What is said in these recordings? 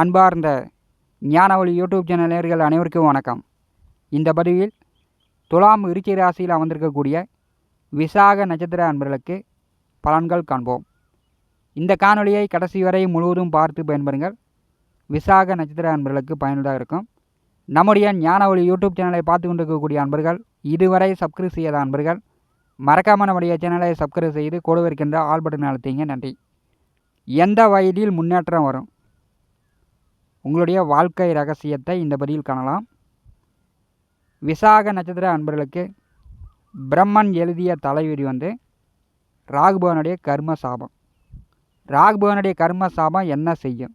அன்பார்ந்த ஞானவழி YouTube channel நேர்கள் அனைவருக்கும் வணக்கம். இந்த பதிவில் துலாம் இருச்சி ராசியில் அமர்ந்திருக்கக்கூடிய விசாக நட்சத்திர அன்பர்களுக்கு பலன்கள் காண்போம். இந்த காணொளியை கடைசி வரை முழுவதும் பார்த்து பயன்பெறுங்கள். விசாக நட்சத்திர அன்பர்களுக்கு பயனுள்ளதாக இருக்கும். நம்முடைய ஞானவழி யூடியூப் சேனலை பார்த்து கொண்டிருக்கக்கூடிய அன்பர்கள் இதுவரை சப்ஸ்கிரைப் செய்யாத அன்பர்கள் மறக்காமல் நம்முடைய சேனலை சப்ஸ்கிரைப் செய்து கூட இருக்கின்ற ஆல் பட்டன் அழுத்திங்க. நன்றி. எந்த வயதில் முன்னேற்றம் வரும்? உங்களுடைய வாழ்க்கை ரகசியத்தை இந்த பதிவில் காணலாம். விசாக நட்சத்திர அன்பர்களுக்கு பிரம்மன் எழுதிய தலைவிரி வந்து ராகுபவனுடைய கர்ம சாபம். ராகுபவனுடைய கர்ம சாபம் என்ன செய்யும்?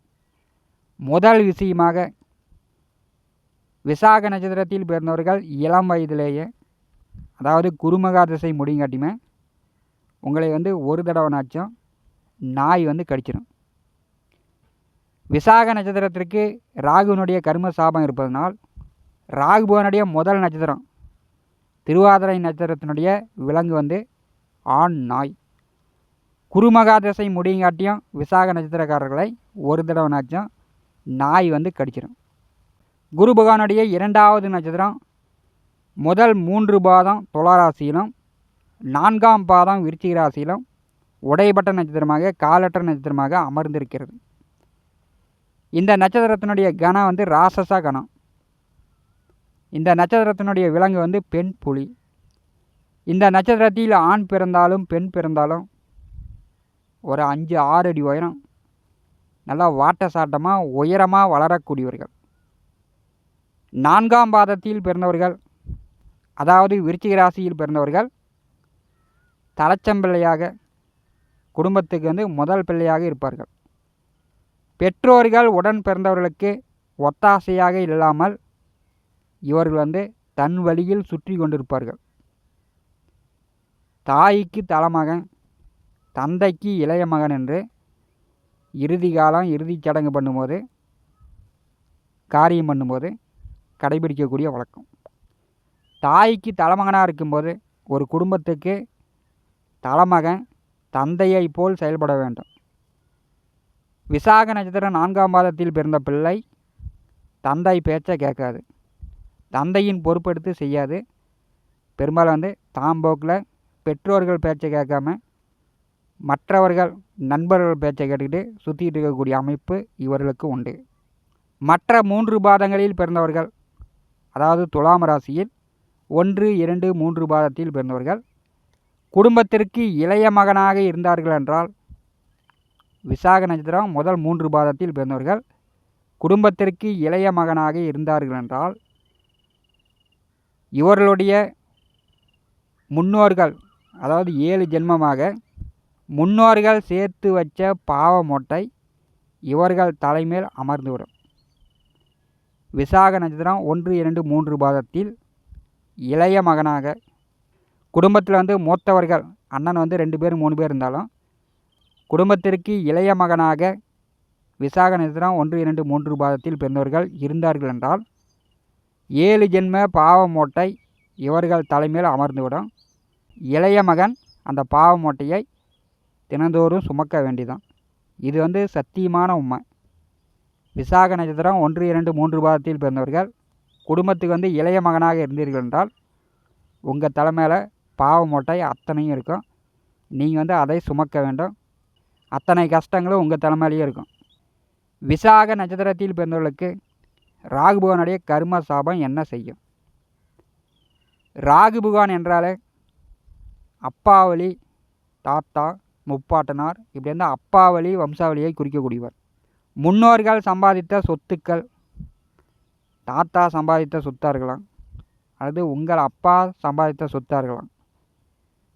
முதல் விஷயமாக விசாக நட்சத்திரத்தில் பிறந்தவர்கள் இளம் வயதிலேயே அதாவது குருமகா திசை முடிங்காட்டியுமே உங்களை வந்து ஒரு தடவைனாச்சும் நாய் வந்து கடிச்சிடும் விசாக நட்சத்திரத்திற்கு ராகுவினுடைய கர்ம சாபம் இருப்பதனால் ராகுபவனுடைய முதல் நட்சத்திரம் திருவாதிரை நட்சத்திரத்தினுடைய விலங்கு வந்து ஆண் நாய். குருமகா திசை முடியங்காட்டியும் விசாக நட்சத்திரக்காரர்களை ஒரு தடவைனாச்சும் நாய் வந்து கடிச்சிடும் குரு பகவானுடைய இரண்டாவது நட்சத்திரம் முதல் மூன்று பாதம் துளாராசியிலும் நான்காம் பாதம் விருச்சிக ராசியிலும் உடைப்பட்ட நட்சத்திரமாக காலற்ற நட்சத்திரமாக அமர்ந்திருக்கிறது. இந்த நட்சத்திரத்தினுடைய கணம் வந்து ராசச கணம் இந்த நட்சத்திரத்தினுடைய விலங்கு வந்து பெண் புலி. இந்த நட்சத்திரத்தில் ஆண் பிறந்தாலும் பெண் பிறந்தாலும் ஒரு அஞ்சு ஆறு அடி உயரம். நல்லா வாட்ட சாட்டமாக உயரமாக வளரக்கூடியவர்கள். நான்காம் பாதத்தில் பிறந்தவர்கள் அதாவது விருச்சிக ராசியில் பிறந்தவர்கள் தலைச்சம்பிள்ளையாக குடும்பத்துக்கு வந்து முதல் பிள்ளையாக இருப்பார்கள். பெற்றோர்கள் உடன் பிறந்தவர்களுக்கு ஒத்தாசையாக இல்லாமல் இவர்கள் வந்து தன் வழியில் சுற்றி கொண்டிருப்பார்கள். தாய்க்கு தலைமகன் தந்தைக்கு இளைய மகன் என்று இறுதி காலம் இறுதிச் சடங்கு பண்ணும்போது காரியம் பண்ணும்போது கடைபிடிக்கக்கூடிய வழக்கம். தாய்க்கு தலைமகனாக இருக்கும்போது ஒரு குடும்பத்துக்கு தலைமகன் தந்தையை போல் செயல்பட வேண்டும். விசாக நட்சத்திரம் நான்காம் மாதத்தில் பிறந்த பிள்ளை தந்தை பேச்சை கேட்காது. தந்தையின் பொறுப்பெடுத்து செய்யாது. பெரும்பாலும் வந்து தாம்போக்கில் பெற்றோர்கள் பேச்சை கேட்காம மற்றவர்கள் நண்பர்கள் பேச்சை கேட்டுக்கிட்டு சுற்றிக்கிட்டு இருக்கக்கூடிய அமைப்பு இவர்களுக்கு உண்டு. மற்ற மூன்று பாதங்களில் பிறந்தவர்கள் அதாவது துலாம் ராசியில் ஒன்று இரண்டு மூன்று பாதத்தில் பிறந்தவர்கள் குடும்பத்திற்கு இளைய மகனாக இருந்தார்கள் என்றால் விசாக நட்சத்திரம் முதல் மூன்று பாதத்தில் பிறந்தவர்கள். குடும்பத்திற்கு இளைய மகனாக இருந்தார்கள் என்றால் இவர்களுடைய முன்னோர்கள் அதாவது ஏழு ஜென்மமாக முன்னோர்கள் சேர்த்து வச்ச பாவ மொட்டை இவர்கள் தலைமேல் அமர்ந்துவிடும் விசாக நட்சத்திரம் ஒன்று இரண்டு மூன்று பாதத்தில் இளைய மகனாக குடும்பத்தில் வந்து மூத்தவர்கள் அண்ணன் வந்து ரெண்டு பேர் மூணு பேர் இருந்தாலும் குடும்பத்திற்கு இளைய மகனாக விசாக நட்சத்திரம் ஒன்று இரண்டு மூன்று பாதத்தில் பிறந்தவர்கள் இருந்தார்கள் என்றால் ஏழு ஜென்ம பாவ மூட்டை இவர்கள் தலைமையில் அமர்ந்துவிடும். இளைய மகன் அந்த பாவ மூட்டையை தினந்தோறும் சுமக்க வேண்டிதான் இது வந்து சத்தியமான உண்மை. விசாக நட்சத்திரம் ஒன்று இரண்டு மூன்று பாதத்தில் பிறந்தவர்கள் குடும்பத்துக்கு வந்து இளைய மகனாக இருந்தீர்கள் என்றால் உங்கள் தலைமையில் பாவ மூட்டை அத்தனையும் இருக்கும். நீங்கள் வந்து அதை சுமக்க வேண்டும். அத்தனை கஷ்டங்களும் உங்கள் தலைமையிலேயே இருக்கும். விசாக நட்சத்திரத்தில் பிறந்தவர்களுக்கு ராகுபகவானுடைய கர்ம சாபம் என்ன செய்யும்? ராகுபகவான் என்றாலே அப்பாவளி தாத்தா முப்பாட்டனார் இப்படி இருந்தால் அப்பாவளி வம்சாவளியை குறிக்கக்கூடியவர். முன்னோர்கள் சம்பாதித்த சொத்துக்கள் தாத்தா சம்பாதித்த சொத்தாக இருக்கலாம். அல்லது உங்கள் அப்பா சம்பாதித்த சொத்தாக இருக்கலாம்.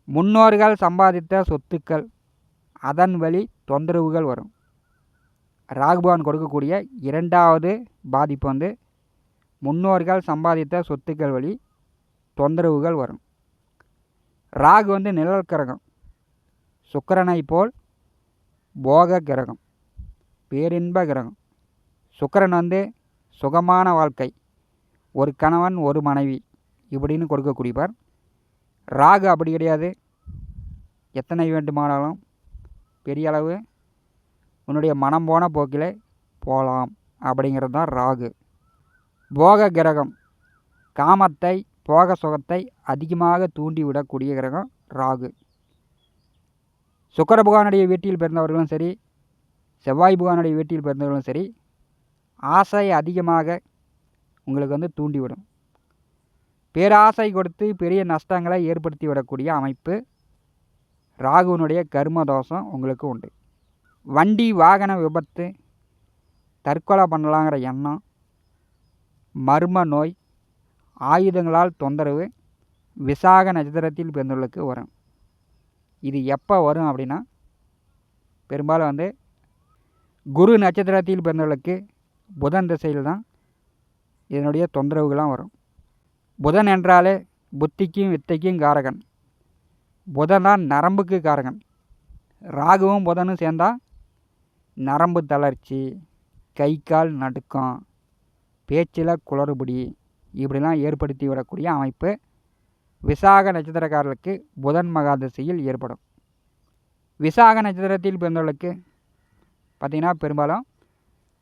முன்னோர்கள் சம்பாதித்த சொத்துக்கள் அதன் வழி தொந்தரவுகள் வரும். ராகுபவன் கொடுக்கக்கூடிய இரண்டாவது பாதிப்பு வந்து முன்னோர்கள் சம்பாதித்த சொத்துக்கள் வழி தொந்தரவுகள் வரும். ராகு வந்து நிழல் கிரகம். சுக்கரனை போல் போக கிரகம். பேரின்ப கிரகம். சுக்கரன் வந்து சுகமான வாழ்க்கை. ஒரு கணவன் ஒரு மனைவி இப்படின்னு கொடுக்கக்கூடியவர். ராகு அப்படி கிடையாது. எத்தனை வேண்டுமானாலும் பெரிய அளவு உன்னுடைய மனம் போன போக்கில் போகலாம் அப்படிங்கிறது தான் ராகு. போக கிரகம். காமத்தை போக சுகத்தை அதிகமாக தூண்டி விடக்கூடிய கிரகம் ராகு. சுக்கர புகானுடைய வீட்டில் பிறந்தவர்களும் சரி செவ்வாய் புகானுடைய வீட்டில் பிறந்தவர்களும் சரி ஆசை அதிகமாக உங்களுக்கு வந்து தூண்டிவிடும். பேராசை கொடுத்து பெரிய நஷ்டங்களை ஏற்படுத்தி விடக்கூடிய அமைப்பு ராகுவனுடைய கர்ம தோஷம் உங்களுக்கு உண்டு. வண்டி வாகன விபத்து தற்கொலை பண்ணலாங்கிற எண்ணம் மர்ம நோய் ஆயுதங்களால் தொந்தரவு விசாக நட்சத்திரத்தில் பிறந்தவர்களுக்கு வரும். இது எப்போ வரும் அப்படின்னா பெரும்பாலும் வந்து குரு நட்சத்திரத்தில் பிறந்தவர்களுக்கு புதன் திசையில் தான் இதனுடைய தொந்தரவுகள்லாம் வரும். புதன் என்றாலே புத்திக்கும் வித்தைக்கும் காரகன். புதன் தான் நரம்புக்கு காரகன். ராகுவும் புதனும் சேர்ந்தால் நரம்பு தளர்ச்சி கை கால் நடுக்கம் பேச்சில் குளறுபடி இப்படிலாம் ஏற்படுத்தி விடக்கூடிய அமைப்பு விசாக நட்சத்திரக்காரர்களுக்கு புதன் மகாதசையில் ஏற்படும். விசாக நட்சத்திரத்தில் பிறந்தவர்களுக்கு பார்த்திங்கன்னா பெரும்பாலும்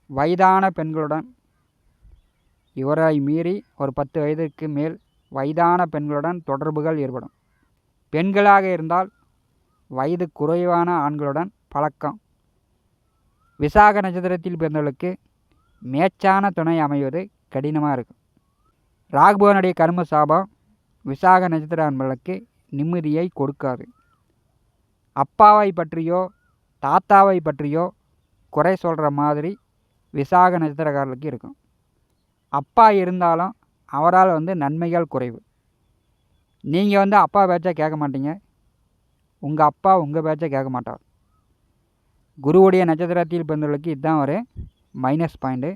வயதான பெண்களுடன் இவரை மீறி ஒரு பத்து வயதிற்கு மேல் வயதான பெண்களுடன் தொடர்புகள் ஏற்படும். பெண்களாக இருந்தால் வயது குறைவான ஆண்களுடன் பழக்கம். விசாக நட்சத்திரத்தில் பிறந்தவர்களுக்கு மேச்சான துணை அமைவது கடினமாக இருக்கும். ராகுபவனுடைய கர்ம சாபம் விசாக நட்சத்திர அன்பர்களுக்கு நிம்மதியை கொடுக்காது. அப்பாவை பற்றியோ தாத்தாவை பற்றியோ குறை சொல்கிற மாதிரி விசாக நட்சத்திரக்காரர்களுக்கு இருக்கும். அப்பா இருந்தாலும் அவரால் வந்து நன்மைகள் குறைவு. நீங்கள் வந்து அப்பா பேச்சை கேட்க மாட்டீங்க. உங்கள் அப்பா உங்கள் பேச்சை கேட்க மாட்டார். குருவுடைய நட்சத்திரத்தில் பிறந்தவர்களுக்கு இதுதான் ஒரு மைனஸ் பாயிண்ட்டு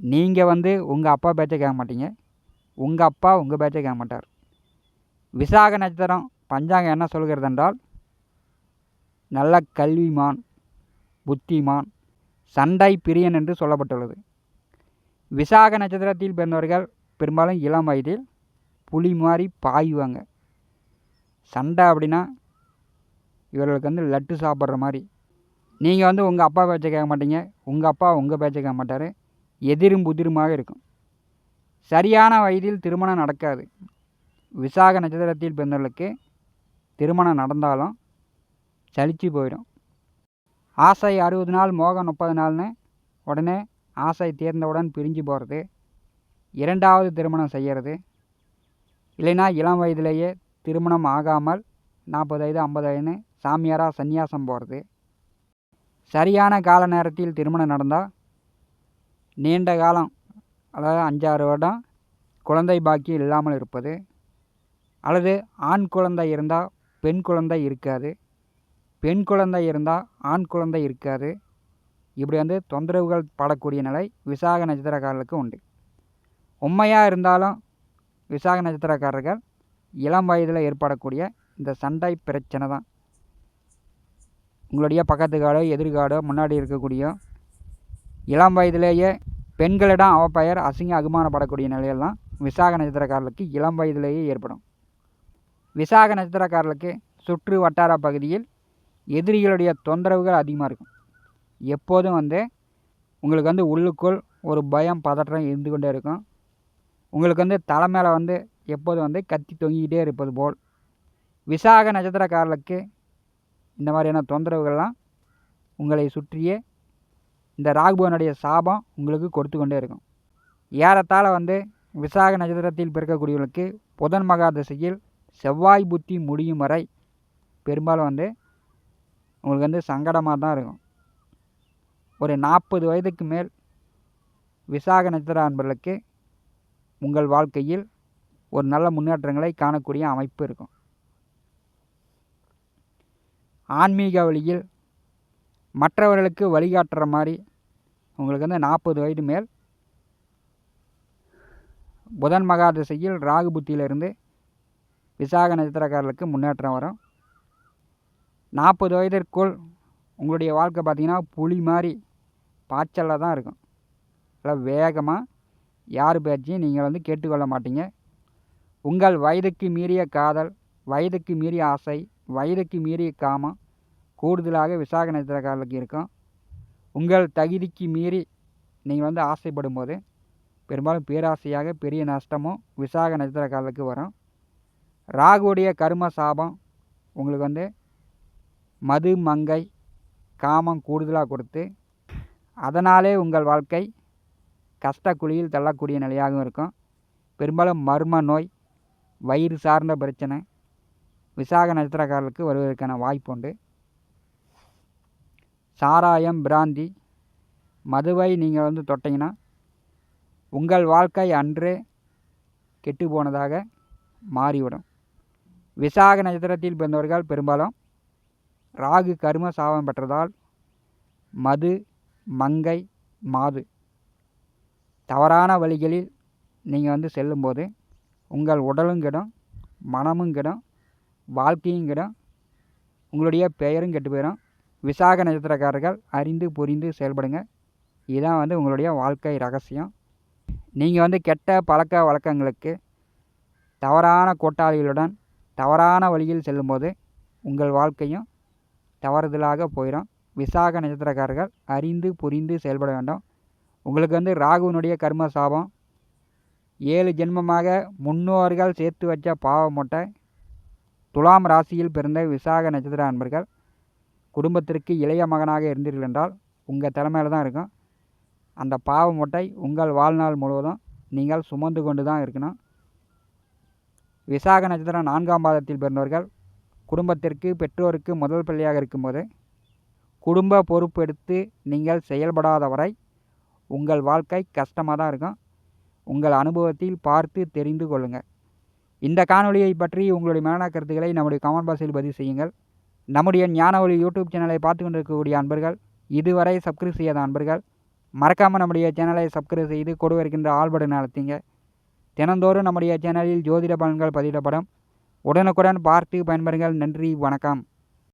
நீங்கள் வந்து உங்கள் அப்பா பேச்சை கேட்க மாட்டீங்க. உங்கள் அப்பா உங்கள் பேச்சை கேட்க மாட்டார். விசாக நட்சத்திரம் பஞ்சாங்கம் என்ன சொல்கிறது என்றால் நல்ல கல்விமான் புத்திமான் சண்டை பிரியன் என்று சொல்லப்பட்டுள்ளது. விசாக நட்சத்திரத்தில் பிறந்தவர்கள் பெரும்பாலும் இளம் வயதில் புலி மாதிரி பாயுவாங்க. சண்டை அப்படின்னா இவர்களுக்கு வந்து லட்டு சாப்பிட்ற மாதிரி. நீங்கள் வந்து உங்கள் அப்பா பேச்சை கேட்க மாட்டீங்க. உங்கள் அப்பா உங்கள் பேச்சை கேட்க மாட்டார். எதிரும் புதிருமாக இருக்கும். சரியான வயதில் திருமணம் நடக்காது. விசாக நட்சத்திரத்தில் பிறந்தவர்களுக்கு திருமணம் நடந்தாலும் சலிச்சு போயிடும். ஆசை அறுபது நாள் மோகம் முப்பது நாள்னு உடனே ஆசை தீர்ந்தவுடன் பிரிஞ்சு போகிறது இரண்டாவது திருமணம் செய்கிறது இல்லைன்னா இளம் வயதிலேயே திருமணம் ஆகாமல் நாற்பது வயது ஐம்பது வயதுன்னு சாமியாராக சந்நியாசம் போகிறது சரியான கால நேரத்தில் திருமணம் நடந்தால் நீண்ட காலம் அதாவது அஞ்சாறு வருடம் குழந்தை பாக்கியம் இல்லாமல் இருப்பது அல்லது ஆண் குழந்தை இருந்தால் பெண் குழந்தை இருக்காது பெண் குழந்தை இருந்தால் ஆண் குழந்தை இருக்காது. இப்படி வந்து தொந்தரவுகள் படக்கூடிய நிலை விசாக நட்சத்திரக்காரர்களுக்கு உண்டு. உண்மையாக இருந்தாலும் விசாக நட்சத்திரக்காரர்கள் இளம் வயதில் ஏற்படக்கூடிய இந்த சண்டை பிரச்சனை தான். உங்களுடைய பக்கத்து காடோ எதிர்காடோ முன்னாடி இருக்கக்கூடிய இளம் வயதிலேயே பெண்களிடம் அவ பெயர் அசிங்க அகுமானப்படக்கூடிய நிலையெல்லாம் விசாக நட்சத்திரக்காரர்களுக்கு இளம் வயதிலேயே ஏற்படும். விசாக நட்சத்திரக்காரர்களுக்கு சுற்று வட்டார பகுதியில் எதிரிகளுடைய தொந்தரவுகள் அதிகமாக இருக்கும். எப்போதும் வந்து உங்களுக்கு வந்து உள்ளுக்குள் ஒரு பயம் பதற்றம் இருந்து கொண்டே இருக்கும். உங்களுக்கு வந்து தலை மேலே வந்து எப்போதும் வந்து கத்தி தொங்கிக்கிட்டே இருப்பது போல். விசாக நட்சத்திரக்காரர்களுக்கு இந்த மாதிரியான தொந்தரவுகள்லாம் உங்களை சுற்றியே இந்த ராகுபவனுடைய சாபம் உங்களுக்கு கொடுத்து கொண்டே இருக்கும். ஏறத்தாழ வந்து விசாக நட்சத்திரத்தில் பிறக்கக்கூடியவர்களுக்கு புதன் மகா திசையில் செவ்வாய் புத்தி முடியும் வரை பெரும்பாலும் வந்து உங்களுக்கு வந்து சங்கடமாக தான் இருக்கும். ஒரு நாற்பது வயதுக்கு மேல் விசாக நட்சத்திர அன்பர்களுக்கு உங்கள் வாழ்க்கையில் ஒரு நல்ல முன்னேற்றங்களை காணக்கூடிய அமைப்பு இருக்கும். ஆன்மீக வழியில் மற்றவர்களுக்கு வழிகாட்டுற மாதிரி உங்களுக்கு வந்து நாற்பது வயது மேல் புதன் மகா திசையில் ராகு புத்தியிலிருந்து விசாக நட்சத்திரக்காரர்களுக்கு முன்னேற்றம் வரும். நாற்பது வயதிற்குள் உங்களுடைய வாழ்க்கை பார்த்திங்கன்னா புலி மாதிரி பாய்ச்சலில் தான் இருக்கும். நல்லா வேகமாக யார் பேச்சையும் நீங்கள் வந்து கேட்டுக்கொள்ள மாட்டீங்க. உங்கள் வயதுக்கு மீறிய காதல் வயதுக்கு மீறிய ஆசை வயதுக்கு மீறிய காமம் கூடுதலாக விசாக நட்சத்திரக்காரர்களுக்கு இருக்கும். உங்கள் தகுதிக்கு மீறி நீங்கள் வந்து ஆசைப்படும் போது பெரும்பாலும் பேராசையாக பெரிய நஷ்டமும் விசாக நட்சத்திரக்காரர்களுக்கு வரும். ராகுடைய கரும சாபம் உங்களுக்கு வந்து மது மங்கை காமம் கூடுதலாக கொடுத்து அதனாலே உங்கள் வாழ்க்கை கஷ்ட குழியில் தள்ளக்கூடிய நிலையாகவும் இருக்கும். பெரும்பாலும் மர்ம நோய் வயிறு சார்ந்த பிரச்சனை விசாக நட்சத்திரக்காரர்களுக்கு வருவதற்கான வாய்ப்பு உண்டு. சாராயம் பிராந்தி மதுவை நீங்கள் வந்து தொட்டிங்கன்னா உங்கள் வாழ்க்கை அன்றே கெட்டு போனதாக மாறிவிடும். விசாக நட்சத்திரத்தில் பிறந்தவர்கள் பெரும்பாலும் ராகு கரும சாபம் பெற்றதால் மது மங்கை மாது தவறான வழிகளில் நீங்கள் வந்து செல்லும்போது உங்கள் உடலும் கெடும் மனமும் கெடும் வாழ்க்கையும் கெடும் உங்களுடைய பெயரும் கெட்டு போயிடும் விசாக நட்சத்திரக்காரர்கள் அறிந்து புரிந்து செயல்படுங்க. இதுதான் வந்து உங்களுடைய வாழ்க்கை ரகசியம். நீங்கள் வந்து கெட்ட பழக்க வழக்கங்களுக்கு தவறான கூட்டாளிகளுடன் தவறான வழியில் செல்லும்போது உங்கள் வாழ்க்கையும் தவறுதலாக போயிடும் விசாக நட்சத்திரக்காரர்கள் அறிந்து புரிந்து செயல்பட வேண்டும். உங்களுக்கு வந்து ராகுவினுடைய கர்ம சாபம். ஏழு ஜென்மமாக முன்னோர்கள் சேர்த்து வச்ச பாவ மூட்டை. துலாம் ராசியில் பிறந்த விசாக நட்சத்திர அன்பர்கள். குடும்பத்திற்கு இளைய மகனாக இருந்தீர்கள் என்றால் உங்கள் தலைமையில் தான் இருக்கும். அந்த பாவ மூட்டை உங்கள் வாழ்நாள் முழுவதும் நீங்கள் சுமந்து கொண்டு தான் இருக்கணும். விசாக நட்சத்திரம் நான்காம் பாதத்தில் பிறந்தவர்கள் குடும்பத்திற்கு பெற்றோருக்கு முதல் பிள்ளையாக இருக்கும்போது குடும்ப பொறுப்பு எடுத்து நீங்கள் செயல்படாத வரை உங்கள் வாழ்க்கை கஷ்டமாக தான் இருக்கும். உங்கள் அனுபவத்தில் பார்த்து தெரிந்து கொள்ளுங்கள் இந்த காணொலியை பற்றி உங்களுடைய மேலான கருத்துக்களை நம்முடைய கமெண்ட் பாக்ஸில் பதிவு செய்யுங்கள். நம்முடைய ஞான ஒளி யூடியூப் சேனலை பார்த்து கொண்டிருக்கக்கூடிய அன்பர்கள் இதுவரை சப்ஸ்கிரைப் செய்யாத அன்பர்கள் மறக்காமல் நம்முடைய சேனலை சப்ஸ்கிரைப் செய்து கொடு வருகின்ற ஆள்படு நடத்திங்க. தினந்தோறும் நம்முடைய சேனலில் ஜோதிட பலன்கள் பதிவிடப்படும். உடனுக்குடன் பார்த்து பயன்பெறுங்கள். நன்றி வணக்கம்.